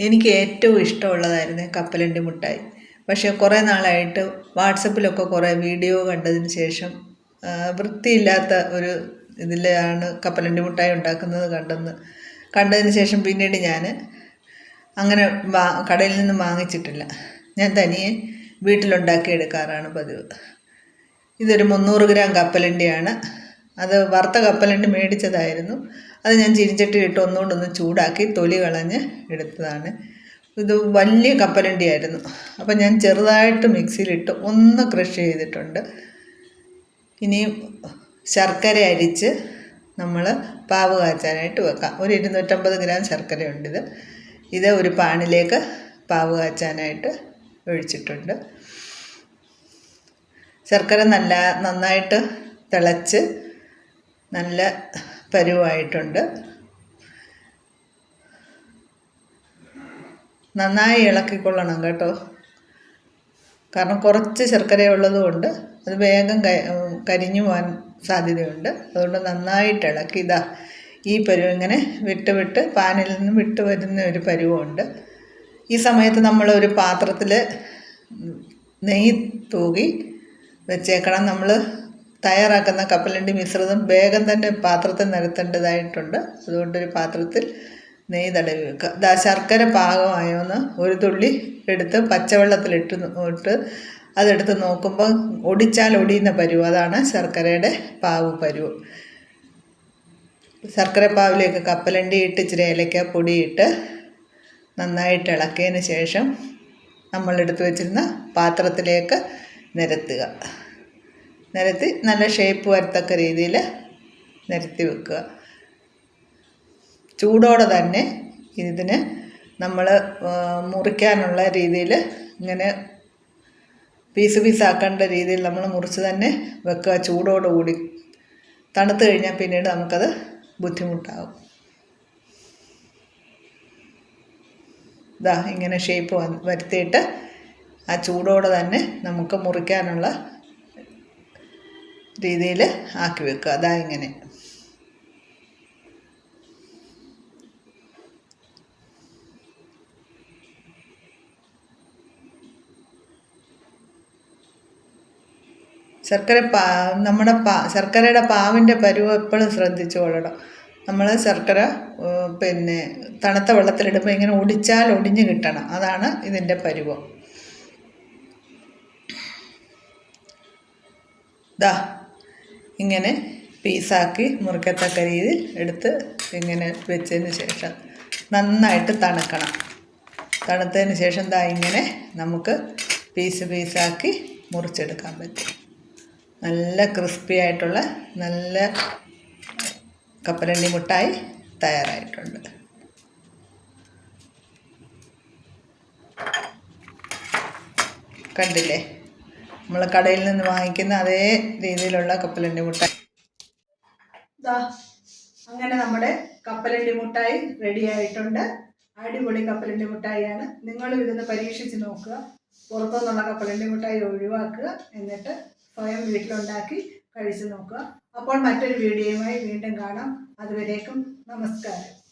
എനിക്ക് ഏറ്റവും ഇഷ്ടമുള്ളതായിരുന്നു കപ്പലണ്ടി മുട്ടായി. പക്ഷേ കുറേ നാളായിട്ട് വാട്സപ്പിലൊക്കെ കുറേ വീഡിയോ കണ്ടതിന് ശേഷം വൃത്തിയില്ലാത്ത ഒരു ഇതിലാണ് കപ്പലണ്ടി മുട്ടായി ഉണ്ടാക്കുന്നത് കണ്ടെന്ന് കണ്ടതിന് ശേഷം പിന്നീട് ഞാൻ അങ്ങനെ വാ കടയിൽ നിന്ന് വാങ്ങിച്ചിട്ടില്ല. ഞാൻ തനിയെ വീട്ടിലുണ്ടാക്കി എടുക്കാറാണ് പതിവ്. ഇതൊരു മുന്നൂറ് ഗ്രാം കപ്പലണ്ടിയാണ്. അത് വറുത്ത കപ്പലണ്ടി മേടിച്ചതായിരുന്നു. അത് ഞാൻ ചീനിച്ചട്ടി ഇട്ട് ഒന്നുകൊണ്ടൊന്ന് ചൂടാക്കി തൊലി കളഞ്ഞ് എടുത്തതാണ്. ഇത് വലിയ കപ്പലണ്ടിയായിരുന്നു. അപ്പം ഞാൻ ചെറുതായിട്ട് മിക്സിയിലിട്ട് ഒന്ന് ക്രഷ് ചെയ്തിട്ടുണ്ട്. ഇനിയും ശർക്കര അരിച്ച് നമ്മൾ പാവ് കാച്ചാനായിട്ട് വെക്കാം. ഒരു ഇരുന്നൂറ്റമ്പത് ഗ്രാം ശർക്കരയുണ്ട് ഇത് ഒരു പാനിലേക്ക് പാവ് കാച്ചാനായിട്ട് ഒഴിച്ചിട്ടുണ്ട്. ശർക്കര നല്ല നന്നായിട്ട് തിളച്ച് നല്ല പരുവായിട്ടുണ്ട്. നന്നായി ഇളക്കിക്കൊള്ളണം കേട്ടോ. കാരണം കുറച്ച് ശർക്കര ഉള്ളതുകൊണ്ട് അത് വേഗം കരിഞ്ഞു പോകാൻ സാധ്യതയുണ്ട്. അതുകൊണ്ട് നന്നായിട്ട് ഇളക്കി. ഇതാ ഈ പരുവ് ഇങ്ങനെ വിട്ട് വിട്ട് പാനിൽ നിന്ന് വിട്ട് വരുന്ന ഒരു പരുവുണ്ട്. ഈ സമയത്ത് നമ്മൾ ഒരു പാത്രത്തിൽ നെയ്യ് തൂകി വെച്ചേക്കണം. നമ്മൾ തയ്യാറാക്കുന്ന കപ്പലണ്ടി മിശ്രിതം വേഗം തന്നെ പാത്രത്തിൽ നിരത്തേണ്ടതായിട്ടുണ്ട്. അതുകൊണ്ടൊരു പാത്രത്തിൽ നെയ്യ് തടവി വെക്കുക. ദാ ശർക്കര പാകമായോന്ന് ഒരു തുള്ളി എടുത്ത് പച്ചവെള്ളത്തിൽ ഇട്ട് ഇട്ട് അതെടുത്ത് നോക്കുമ്പോൾ ഒടിച്ചാൽ ഒടിയുന്ന പരുവ്. അതാണ് ശർക്കരയുടെ പാവ് പരുവ്. ശർക്കര പാവിലേക്ക് കപ്പലണ്ടി ഇട്ട് ഇച്ചിരി ഏലക്ക പൊടിയിട്ട് നന്നായിട്ട് ഇളക്കിയതിന് ശേഷം നമ്മളെടുത്ത് വെച്ചിരുന്ന പാത്രത്തിലേക്ക് നിരത്തുക. നിരത്തി നല്ല ഷേപ്പ് വരത്തക്ക രീതിയിൽ നിരത്തി വെക്കുക. ചൂടോടെ തന്നെ ഇതിന് നമ്മൾ മുറിക്കാനുള്ള രീതിയിൽ ഇങ്ങനെ പീസ് പീസാക്കേണ്ട രീതിയിൽ നമ്മൾ മുറിച്ച് തന്നെ വെക്കുക ചൂടോടുകൂടി തണുത്ത് കഴിഞ്ഞാൽ പിന്നീട് നമുക്കത് ബുദ്ധിമുട്ടാകും ഇതാ ഇങ്ങനെ ഷേപ്പ് വരുത്തിയിട്ട് ആ ചൂടോടെ തന്നെ നമുക്ക് മുറിക്കാനുള്ള രീതിയിൽ ആക്കി വെക്കുക. അതാ ഇങ്ങനെ. ശർക്കര പാ നമ്മുടെ പാ ശർക്കരയുടെ പാവിന്റെ പരുവ് എപ്പോഴും ശ്രദ്ധിച്ചു കൊള്ളണം. നമ്മൾ ശർക്കര പിന്നെ തണുത്ത വെള്ളത്തിലിടുമ്പോൾ ഇങ്ങനെ ഒടിച്ചാൽ ഒടിഞ്ഞ് കിട്ടണം. അതാണ് ഇതിന്റെ പരുവം. ദാ. ഇങ്ങനെ പീസാക്കി മുറിക്കത്തക്ക രീതിയിൽ എടുത്ത് ഇങ്ങനെ വെച്ചതിന് ശേഷം നന്നായിട്ട് തണുക്കണം. തണുത്തതിന് ശേഷം ദാ ഇങ്ങനെ നമുക്ക് പീസ് പീസാക്കി മുറിച്ചെടുക്കാൻ പറ്റും. നല്ല ക്രിസ്പി ആയിട്ടുള്ള നല്ല കപ്പലണ്ടി മുട്ടായി തയ്യാറായിട്ടുണ്ട്. കണ്ടില്ലേ? നമ്മൾ കടയിൽ നിന്ന് വാങ്ങിക്കുന്ന അതേ രീതിയിലുള്ള കപ്പലണ്ടി മുട്ടായി. അങ്ങനെ നമ്മുടെ കപ്പലണ്ടി മുട്ടായി റെഡി ആയിട്ടുണ്ട്. അടിപൊളി കപ്പലണ്ടി മുട്ടായിയാണ്. നിങ്ങളും ഇതൊന്ന് പരീക്ഷിച്ച് നോക്കുക. പുറത്തുനിന്നുള്ള കപ്പലണ്ടി മുട്ടായി ഒഴിവാക്കുക. എന്നിട്ട് സ്വയം വീട്ടിലുണ്ടാക്കി കഴിച്ചു നോക്കുക. അപ്പോൾ മറ്റൊരു വീഡിയോയുമായി വീണ്ടും കാണാം. അതുവരേക്കും നമസ്കാരം.